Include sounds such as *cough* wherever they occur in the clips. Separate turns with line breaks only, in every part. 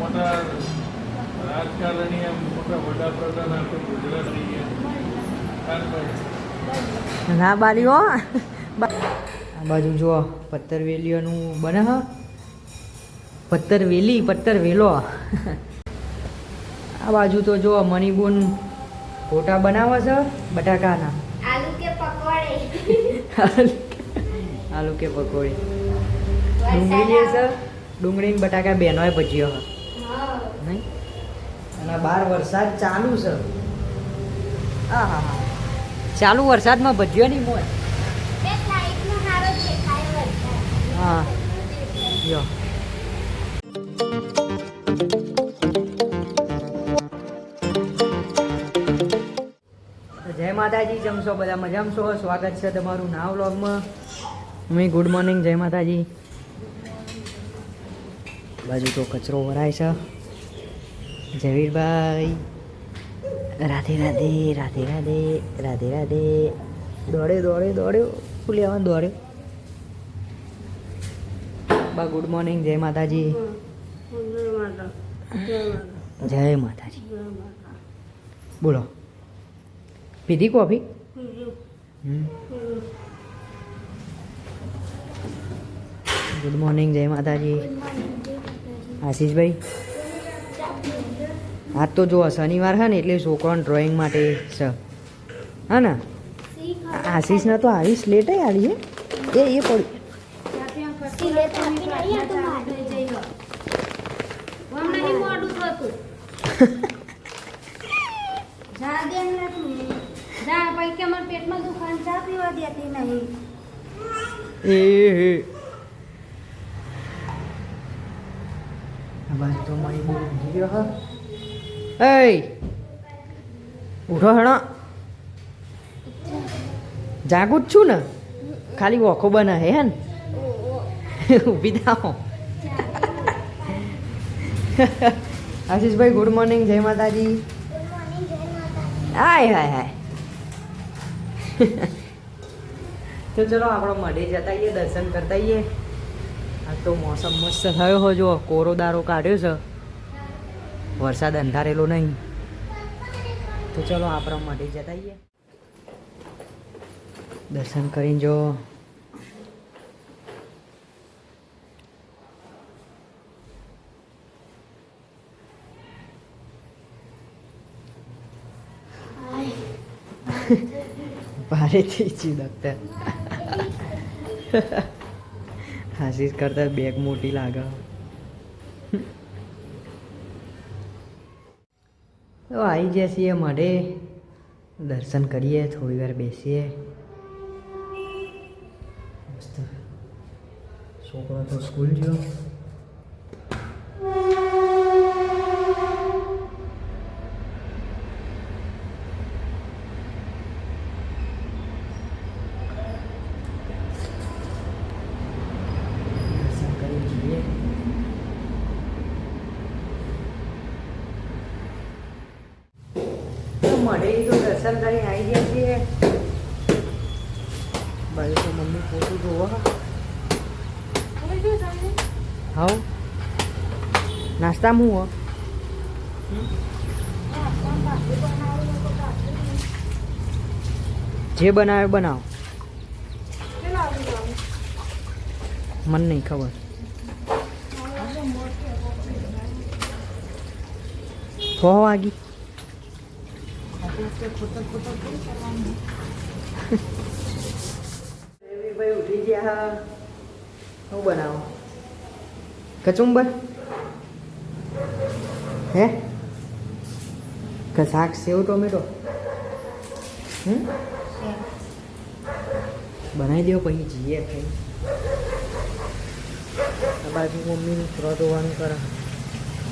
મોટા રાજકારણી એમ મોટા વડાપ્રધાન આખું ગુજરાત થઈ ગયા.
ના બારીઓ હો. આ બાજુ જુઓ પથ્થર વેલીઓનું બને હ. પથ્થર વેલી પથ્થર વેલો. આ બાજુ તો જુઓ મણિબુન ફોટા બનાવે છે બટાકાના.
આલુ કે પકોડે?
આલુ કે પકોડી. ડુંગળી છે ડુંગળી ને બટાકા બેનોય ભજીયો હા નહીં. અને બહાર વરસાદ ચાલુ છે. હા હા હા. ચાલુ વરસાદમાં ભજીયો નહીં મોય.
બે લાઈટનો હારો દેખાય વરસાદ.
હા. યો જય માતાજી જમશો બધા મજામાં છો? સ્વાગત છે તમારું નાવ વ્લોગમાં. અમે ગુડ મોર્નિંગ જય માતાજી. બાજુ તો કચરો ભરાય છે. ઝવીરભાઈ રાધે રાધે રાધે રાધે રાધે રાધે. દોડે દોડે દોડ્યો. શું આવવાનું દોડ્યો. બા ગુડ મોર્નિંગ જય માતાજી. જય માતાજી. બોલો. પીધી કોફી. ગુડ મોર્નિંગ જય માતાજી. આશીષભાઈ. આજ તો જો શનિવાર છે ને એટલે છોકરાને ડ્રોઈંગ માટે છે. હા ને? આશીષને તો આવી લેટ આવી છે એ એ પડી. *laughs* હા. એય, ઉઠો હણો. જાગું જ છું ને. ખાલી વોખો બને હે હે ને. ઊભી થાઓ. આશીષભાઈ ગુડ મોર્નિંગ જય માતાજી. હાય હાય હાય. તો ચલો, આપણો મઢે જતા આવીએ દર્શન કરતા આવીએ આ તો મોસમ મસ્ત થયો હો જો કોરો દારો કાઢ્યો છે. વરસાદ અંધારેલો નહીં. તો ચલો આપણો મઢે જતા આવીએ. દર્શન કરીને જો. ભારે થઈ છે ડૉક્ટર હાસિસ કરતા બેગ મોટી લાગે. તો આવી જઈએ છીએ મળે દર્શન કરીએ થોડી વાર બેસીએ. છોકરો તો સ્કૂલ ગયો દર્શન કરી જઈએ તો મળે તો દર્શન કરીને આવી ગયા છીએ બાજુ તો મમ્મી પોતું જોવા હાઉ નાસ્તામાં હું હો જે બનાવે બનાવો મને નહીં ખબર છ વાગી ભાઈ ઉઠી ગયા શું બનાવો કચુંબર હે? કે શાક સેવ ટોમેટો? હમ બનાવી દો પછી જઈએ ભાઈ આ બાજુ મમ્મીનું ફ્રો ધોવાનું કરે.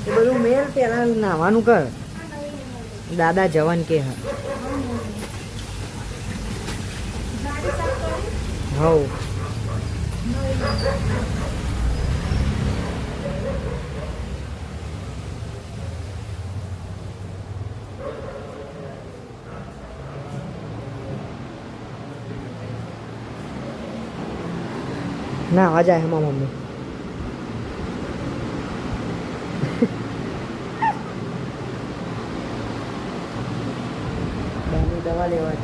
એ બધું મેલ પહેલાં નાહવાનું કર. દાદા જવાન કે હા. હવ. ना आ जाए हम मम्मी। दवा ले
गाड़ी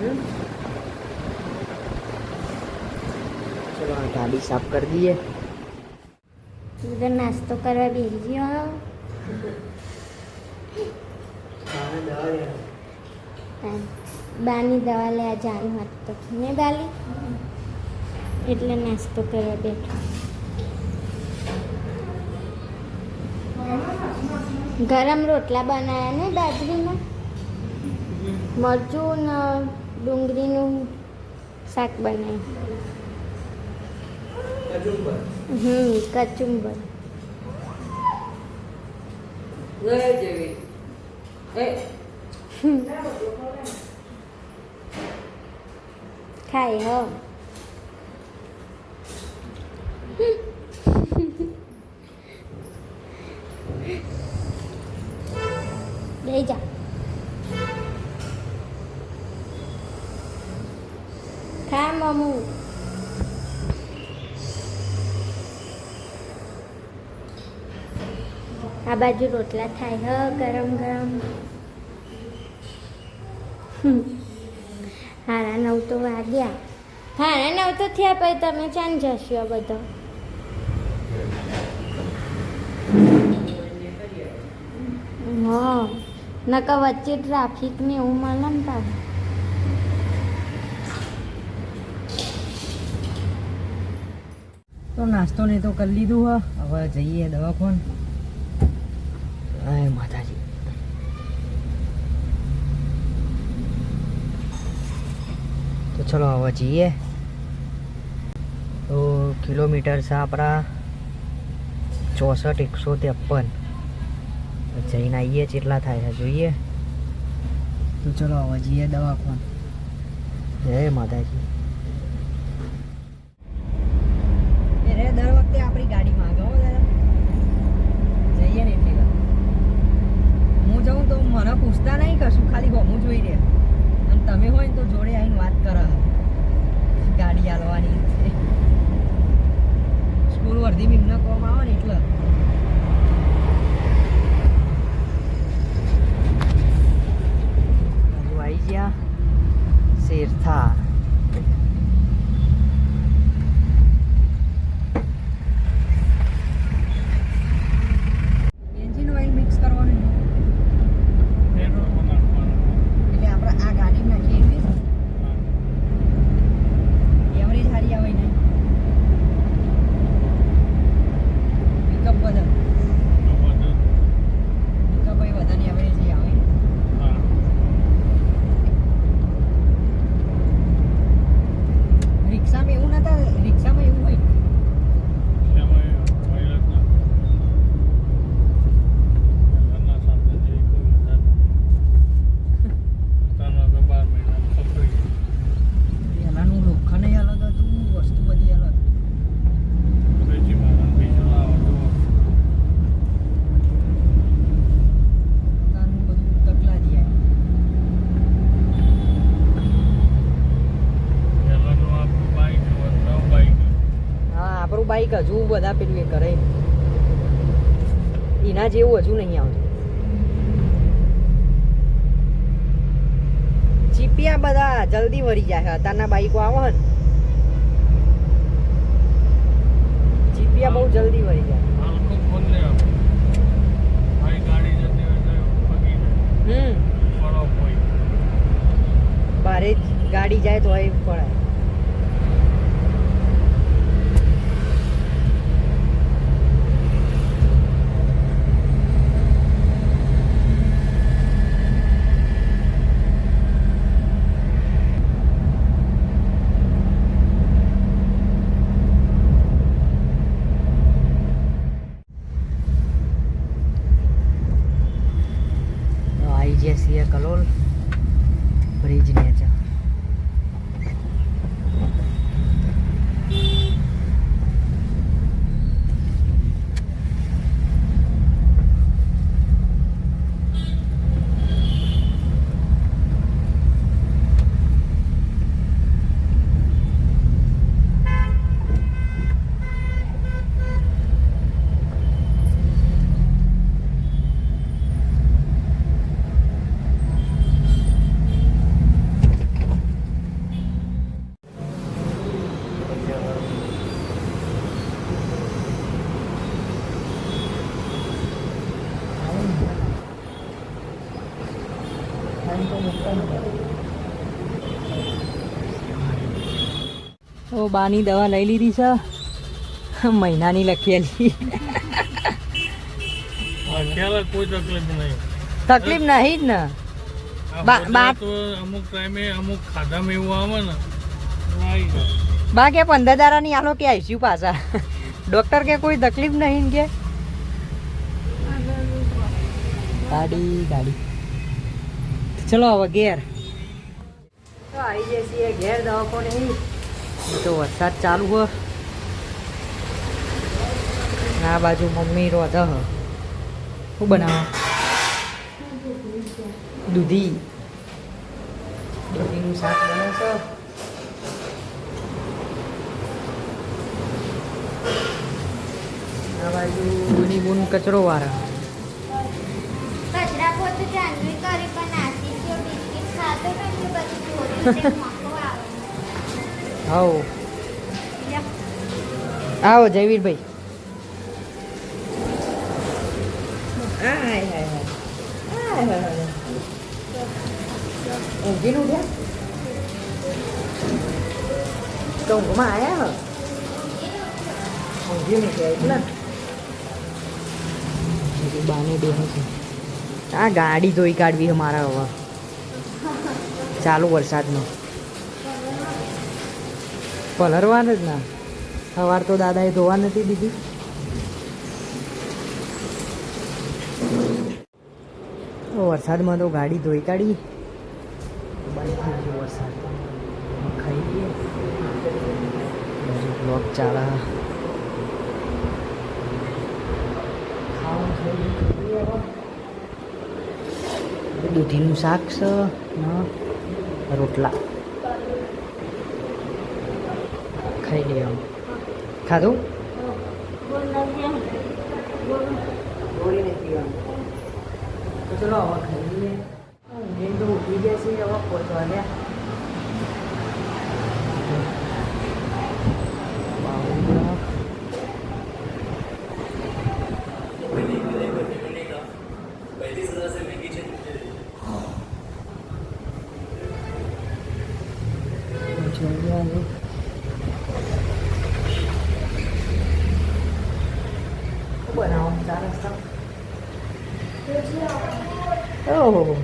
हम्म? हाँ, साफ़ कर दी है। करवा भेजियो बानी दवा ले तो એટલે નાસ્તો કરવા બેઠો. ગરમ રોટલા બનાવ્યા ને બાજરીના મરચું ને ડુંગળીનું શાક બનાવ્યું હમ, કચુંબર. ખાય હો. લઈ જા. ખા મમુ. આ બાજુ રોટલા થાય, હ, ગરમ ગરમ. હારા નવ તો વાગ્યા. હારા નવ તો થયા પછી તમે ચાન જશો બધો. હા. નકા વચ્ચે ટ્રાફિક ને એવું મળે ને તારે
તો નાસ્તો ને તો કરી લીધું, હા. હવે જઈએ દવાખાન. આય માતાજી. તો ચલો હવે જઈએ. તો કિલોમીટર છે આપણા ચોસઠ, એકસો ત્રેપન. તો જઈને આવીએ કેટલા થાય છે જોઈએ. તો ચલો હવે જઈએ દવાખાન. જય માતાજી. દર વખતે આપણી ગાડી માંગે હો દાદા. જઈએ ને એટલી હું જાઉં તો મને પૂછતા નહીં કશું ખાલી ગમું જોઈ રહ્યા અને તમે હોય ને તો જોડે આવીને વાત કરે ગાડી હાલવાની સ્કૂલ વર્ધી એમને કોમ આવે ને એટલે હજુ આવી ગયા શેરથા એન્જિન ઓઇલ મિક્સ કરવાનું
પેટ્રોલ નાખવાનું
એટલે આપણે આ ગાડી નાખીએ એવી એવરેજ સારી આવે ને પિકઅપ બધા
તો બધું
પિકઅપ એ બધાની એવરેજ આવે
હા
રિક્ષામાં એવું નતા રિક્ષામાં એવું હોય
એમાં ઓઇલ જ ના ઘરના સાથે જે કોઈ મજા ત્રણ વાગે બાર મહિના પકડી
પહેલાંનું લોખંડ અલગ હતું વસ્તુ બધી અલગ
વેચી મારા પૈસા લાવો તો
તારનું બધું તકલા જ યાર
પહેલાંનું આપણું બાઈક નવું બાઈક
હા બાઈક હજુ બધા પેલું એ કરે. એના જેવું હજુ નહીં આવતું. ચીપિયા બધા જલ્દી વળી જાય અત્યારના બાઈકો આવે ને. ચીપિયા બહુ જલ્દી વળી જાય. હમ. જ ગાડી જાય તો એ પડાય આવી જઈએ છીએ કલોલ બ્રિજ નેચા બાની દવા લઈ લીધી છે. મહિનાની લખેલી.
તકલીફ નહીં.
જ ને. બા-
હોજે
બા-
તો અમુક ટાઈમે અમુક ખાધામાં એવું આવે ને
બા કે પંદર દારાની આલો કે આવીશું પાછા. ડોક્ટર કે કોઈ તકલીફ નહીં કે? ગાડી ગાડી. ચલો હવે ઘેર. તો આવી જઈએ ઘેર દવાખો નહીં તો વરસાદ ચાલુ હો. આ બાજુ મમ્મી રોધ શું બનાવો? દૂધી. દૂધીનું શાક બને છે? બાજુ બુની બુન કચરો વાળા
આવે.
આવો જયવીરભાઈ. ઊંઘીને ઉઠ્યા? તો આવ્યા હ? ઊંઘીને ઉઠ્યા એટલે. બધું બાને બેહે આ ગાડી ધોઈ કાઢવી અમારા હવે. ચાલુ વરસાદમાં પલરવાનું જ ના. સવાર તો દાદાએ ધોવા નથી દીધી. તો વરસાદમાં તો ગાડી ધોઈ કાઢી. વરસાદ. ખાઈ ગયો. દૂધીનું શાક છે. રોટલા. ખાઈ લઈએ આમ ખાધું ચલો હવે ખાઈ લઈએ ઊંઘી તો ઉઠી ગયા છે હવે પહોંચવા ગયા હવે. શું બનાવો રસ્તા ઓહો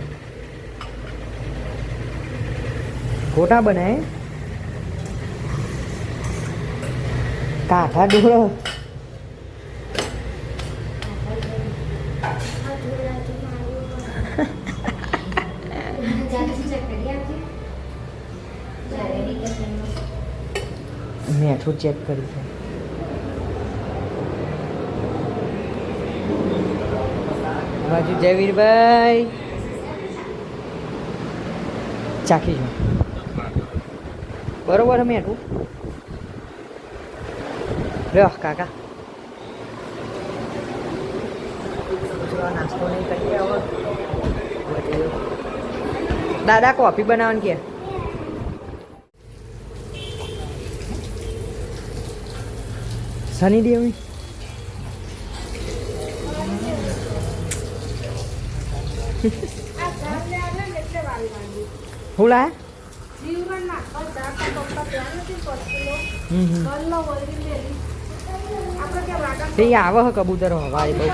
ગોટા બનાય કાઠા ડોળો મેઠું ચેક કરી છે બાજુ જયવીરભાઈ. ચાખી જો. બરોબર અમે એટલું લ્યો કાકા. નાસ્તો નહીં કરીએ. દાદા કોફી બનાવવાની કે? સની દેવી? હું લાયા હમ હમ. તે આવે હ કબૂતર હવાય બહુ.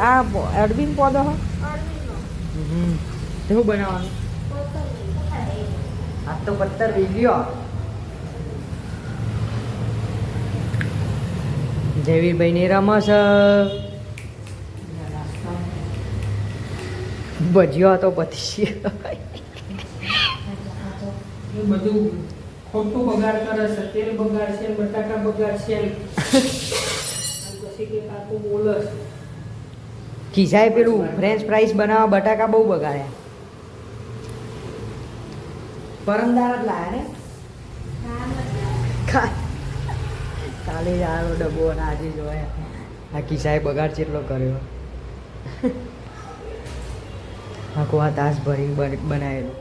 આ અડબીન પોદો હ? શું બનાવવાનું? આ તો પત્તર વીડિયો જયવીરભાઈ ને રમસ ભજ્યો તો પછી
બધું ખોટું બગાડ કરે છે. તેલ બગાડ છે બટાકા બગાડ છે. પછી કે કાકુ બોલે છે.
ખિસાએ પેલું ફ્રેન્ચ ફ્રાઈસ બનાવવા બટાકા બહુ બગાડ્યા. પરમદાર જ લાયા ને? કા- કાલે જ આનો ડબ્બો અને આજે જોયા આ કિસ્સાએ બગાડ ચેટલો કર્યો? આખો આ તાસ બન- બનાવેલો.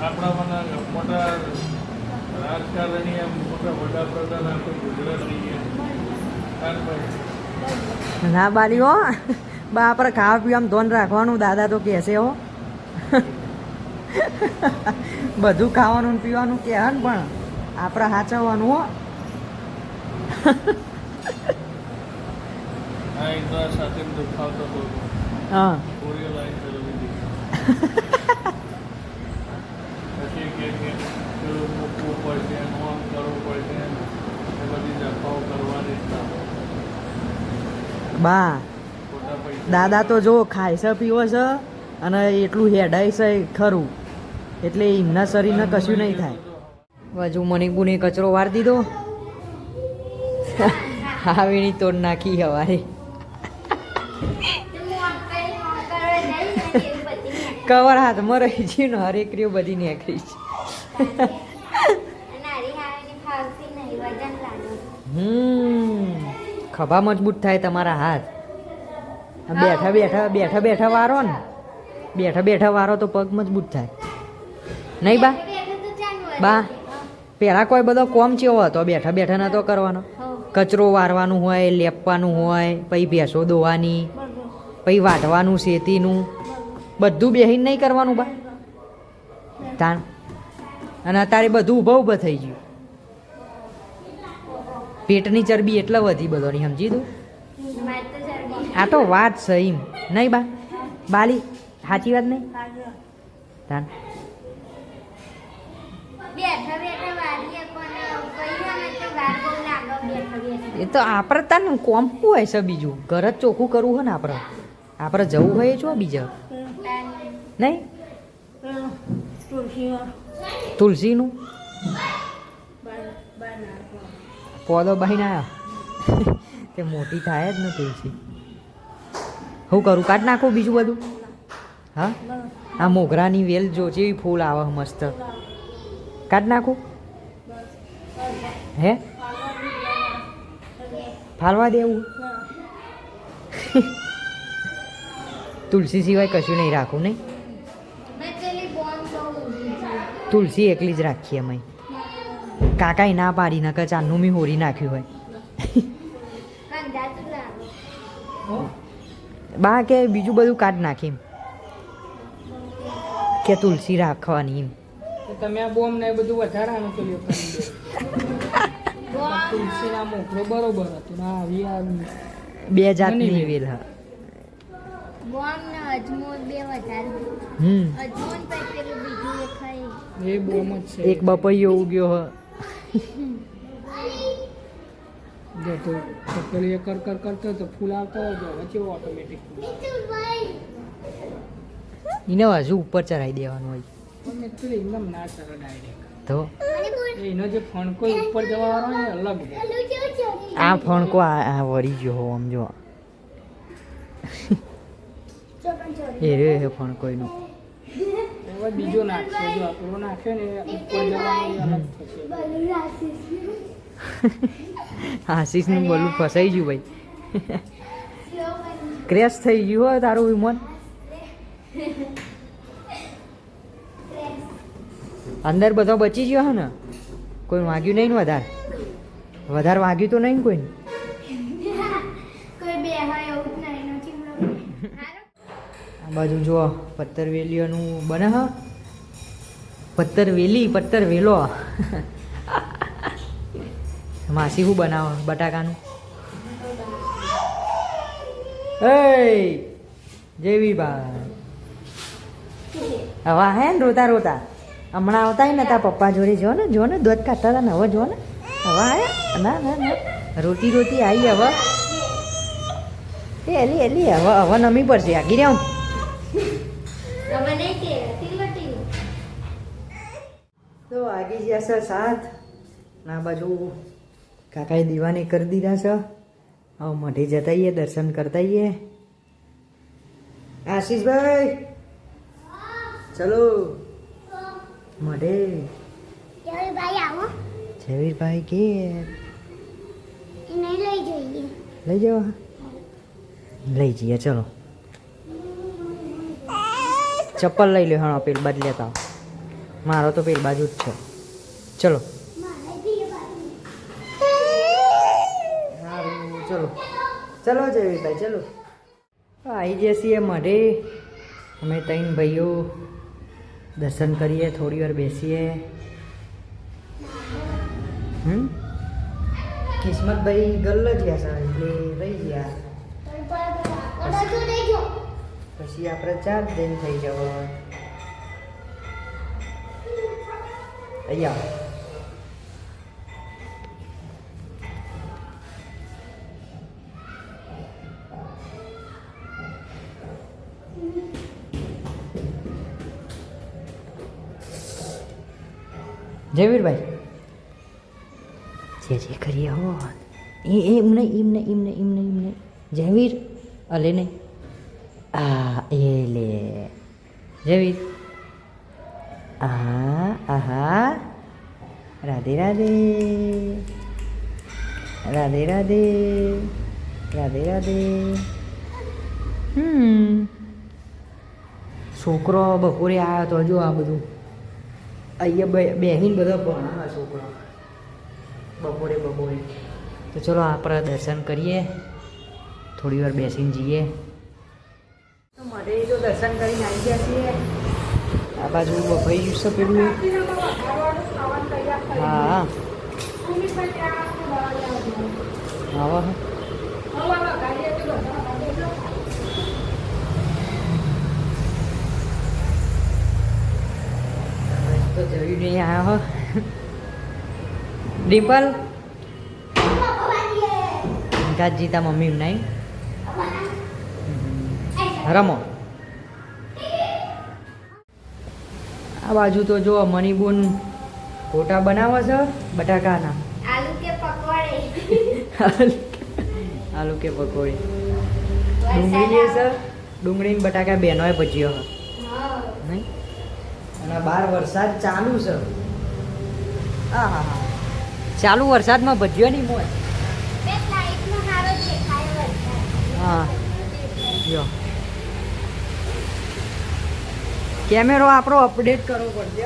આપણા મોટા રાજકારણી મોટા વડાપ્રધાન આપણે ગુજરાત લઈએ
ના બાલી હો બા આપણે ખાવા પીવામાં ધોન રાખવાનું દાદા તો કહેશે હો. બધું ખાવાનું ને પીવાનું કે ને પણ આપણે સાચવવાનું હો. હા *laughs*
કોરિયો લાઈન ચલાવી દીધી પછી કે કે પેલું મૂકવું પડશે એનું આમ કરવું પડશે એ બધી જફાઓ કરવાની જ ના
બા દાદા તો જો ખાય છે પીવો છે અને એટલું હેડાય છે ખરું. એટલે એમના શરીરને કશું નહીં થાય. બાજુ મણિકુને કચરો વાર દીધો. હાવીની તોડ નાખી હવારે. કવર હાથમાં રહી છે ને હરેક રીઓ બધી નીકળી છે. હમ. ખભા મજબૂત થાય તમારા હાથ. બેઠા બેઠા બેઠા બેઠા વારો ને. બેઠા બેઠા વારો તો પગ મજબૂત થાય. નહીં બા? બા પહેલાં કોઈ બધો કોમ ચેવો હતો બેઠા બેઠા નતો કરવાનો. કચરો વારવાનું હોય લેપવાનું હોય પછી ભેંસો દોવાની પછી વાટવાનું શેતીનું. બધું બેહીને નહીં કરવાનું બા. તાણ. અને અત્યારે બધું ઊભા ઊભા થઈ ગયું. પેટની ચરબી એટલે વધી બધોની સમજી તું? આ તો વાત છે એમ. નહીં બા? બાલી સાચી વાત નહીં? તાન. એ તો આપણે તાન કોમ કોમ્પું હોય છે બીજું? ઘર જ ચોખ્ખું કરવું હોય ને આપણે. આપણે જવું હોય છો બીજા. નહીં? તુલસીનું. પોદો બહીને આવ્યા તે મોટી થાય જ ને તુલસી. હું કરું? કાઢ નાખું બીજું બધું? હા? આ મોગરાની વેલ જો જેવી ફૂલ આવે મસ્ત. કાઢ નાખું? હે? ફાલવા દેવું? તુલસી સિવાય કશું નહીં રાખું નહીં?
પેલી
તુલસી એકલી જ રાખીએ અમે. કાકાએ ના પાડી નાખે ચાંદનું મી હોરી નાખ્યું હોય. બા કે બીજું બધું કાઢ નાખી કે તુલસી રાખવાની એમ.
તમે આ બોમ્બ ને એ બધું વધારાનું તુલસીના મોકલો બરોબર હતું. ને આવી આ
બે જાતની
ની
વેલ હા.
બોમ્બ ને અજમો બે વધારે
હમ.
અજમો પછી પેલું બીજું એ ખાઈ
એ બોમ્બ જ છે.
એક બપૈયો ઉગ્યો હ.
જો તો તો પેલું એ કર કર કરતો તો ફૂલ આવતો હોય તો વચ્ચે ઓટોમેટિક
એને હજુ ઉપર ચડાવી દેવાનું હોય.
પણ એકચુઅલી એકદમ ના ચડો ડાયરેક્ટ
તો?
એનો જે ફણકો ઉપર જવા વાળો ને અલગ
આ ફણકો આ આ વળી ગયો હો આમ જો. એ રે હે ફણકો એનો.
હવે બીજો નાખશે. જો આપણો નાખ્યો ને ઉપર જવાનું અલગ થશે. *laughs*
આશીષનું બોલું ફસાઈ ગયું ભાઈ. *laughs* ક્રેશ થઈ ગયું હોય તારું વિમાન. અંદર બધો બચી ગયો હે ને? કોઈ વાગ્યું નહીં ને વધારે? વધારે વાગ્યું તો નહીં કોઈ કોઈને
કોઈ બે હોય એવું જ નહીં એનો ચીમડો હારો
બાજુ જુઓ પત્તર વેલીઓનું બને હા. પત્તર વેલી પત્તર વેલો *laughs* માસી શું બનાવો બટાકાનું? એ જેવી બા હવા હે ને રોતા રોતા. હમણાં આવતા ને તા પપ્પા જોડે જો ને જો ને દૂધ કાઢતા હતા ને, હવે જો ને. હવા હે, ના ના ના. રોતી રોતી આવી હવે. એ, એલી એલી, હવે હવે નમી પડશે. આગી રહ્યા
હવે નહીં કે તિલવટી
તો આગી ગયા છે સાત ના બાજુ કાકાએ દીવાની કરી દીધા છે. હવે મઢે જતા આવીએ દર્શન કરતા આવીએ. આશીષભાઈ ચલો. મઢે.
ચાલો ભાઈ આવો.
જયવીરભાઈ કે?
લઈ જઈએ.
લઈ જવા? લઈ જઈએ ચલો. ચપ્પલ લઈ લ્યો હા પેલ બાજુ લેતા મારો તો પેલ બાજુ જ છે. ચલો. ચલો. ચલો જયવીભાઈ ચલો. આવી જઈએ મઢે અમે ત્રણ ભાઈઓ. દર્શન કરીએ, થોડી વાર બેસીએ. હમ? કિસ્મતભાઈ ગલ્લ ગયા સર એટલે રહી ગયા. પછી આપણે ચાર દિન થઈ જવા. અહીંયા. જયવીરભાઈ. જે જે કરીએ હો એ એમને એમને એમ નહીં એમ નહીં એમ નહીં જયવીર, અલે નહીં. આ એ લે જયવીર આ આહા. રાધે રાધે. રાધે રાધે. રાધે રાધે. હમ. છોકરો બપોરે આવ્યો તો જો આ બધું. અહીંયા બેહીને બધા ભણાવે છોકરો. બપોરે બપોરે. તો ચલો આપણે દર્શન કરીએ. થોડી વાર બેસીને જઈએ. જો દર્શન કરીને આવી ગયા છીએ આ બાજુ બફાઈ ગયું છે પેલું હા હા તો જોયું નહીં આવ્યો હો ડિમ્પલ ગાજીતા મમ્મી નહીં રમો આ બાજુ તો જો મણિબુન ગોટા બનાવે છે બટાકાના.
આલુ કે પકોડે. *laughs*
આલુ કે પકોડી. ડુંગળી છે. ડુંગળી ને બટાકા બેનોએ ભજીયો છે. નહીં? અને બહાર વરસાદ ચાલુ છે. હા હા હા. ચાલુ વરસાદમાં ભજીયો નહીં
વરસાદ.
હા. જો. કેમેરો આપણો અપડેટ કરવો પડશે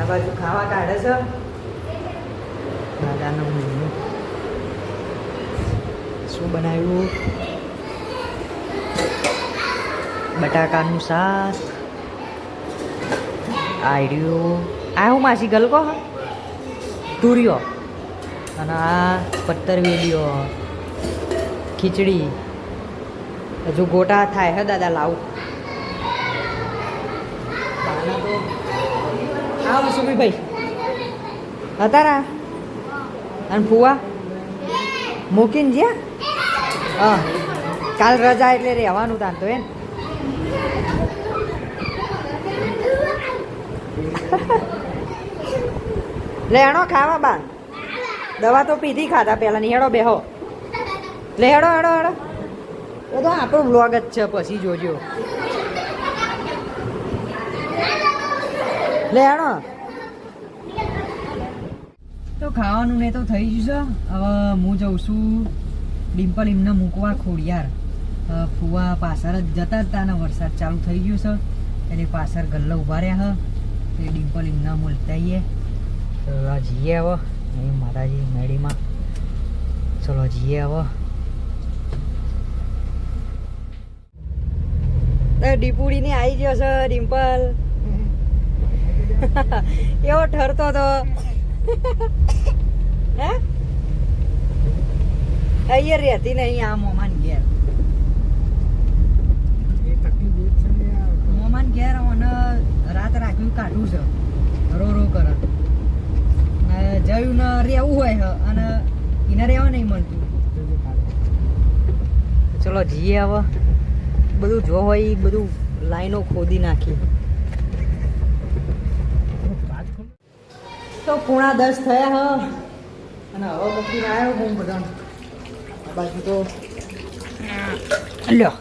આ બાજુ ખાવા કાઢે છે. દાદાનો મહિનો. શું બનાવ્યું? બટાકાનું શાક. આયડ્યું આ હું માસી ગલકો તુરિયો. અને આ પત્તર વેલીઓ. ખીચડી. હજુ ગોટા થાય હે દાદા, લાવું. હા સુમીભાઈ હતારા? અને ફુવા? મૂકીને જ્યાં? હા. કાલ રજા એટલે રહેવાનું તાન તો એમ લેણો ખાવા બા દવા તો પીધી ખાધા પહેલાં ની બેહો. લે, હેડો હેડો હેડો. એ તો આપણો બ્લોગ જ છે, પછી જોજો. લે આણો તો ખાવાનું ને તો થઈ ગયું છે. હવે હું જઉં છું ડિમ્પલ એમને મૂકવા ખોડિયાર. ફુવા પાછળ જ જતા હતા અને વરસાદ ચાલુ થઈ ગયો છે. એટલે પાછળ ગલ્લા ઊભા રહ્યા હ એ ડિમ્પલ એમને મળતા આવીએ. તો જઈએ હવે. અહીં માતાજી મેળીમાં. ચલો જઈએ હવે. ડીપુડી ની આવી ગયો છે ડિમ્પલ. *laughs* એવો ઠરતો તો. *laughs* હે? અહીંયા રહેતી ને અહીંયા આ મોમાન ઘેર. મોમાન ઘેર અને રાત રાખ્યું કાઢું છે. રો રો કરે. જયું ને રહેવું હોય અને એને રહેવા નહીં મળતું. ચલો જઈએ હવે. બધું જો હોય એ બધું લાઈનો ખોદી નાખી. તો પૂણા દસ થયા હ. અને હવે મૂકીને આવ્યો હું બધા. બાજુ તો લ્યો.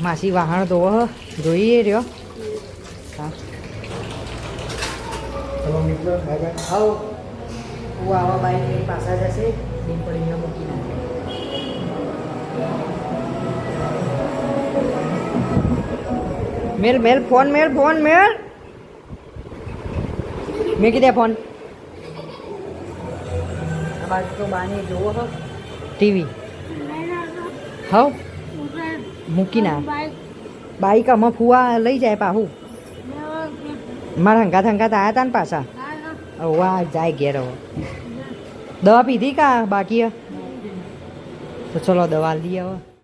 માસી વાહણ તો હ. જોઈએ રહ્યો. હા. આવો હું આવા બાઈ પાછા જશે. ડીમ્પલીને મૂકી. Mail mail phone mail phone mail. મેં કીધે ફોન. ટીવી. હવ. મૂકી ના બાઈક અમે ફુવા લઈ જાય પાહું. મારા હંગાત હંગાત આવ્યા હતા ને પાછા. આ જાય ઘેર હવે. દવા પીધી કા બાકી? તો ચલો દવા લઈ હવે.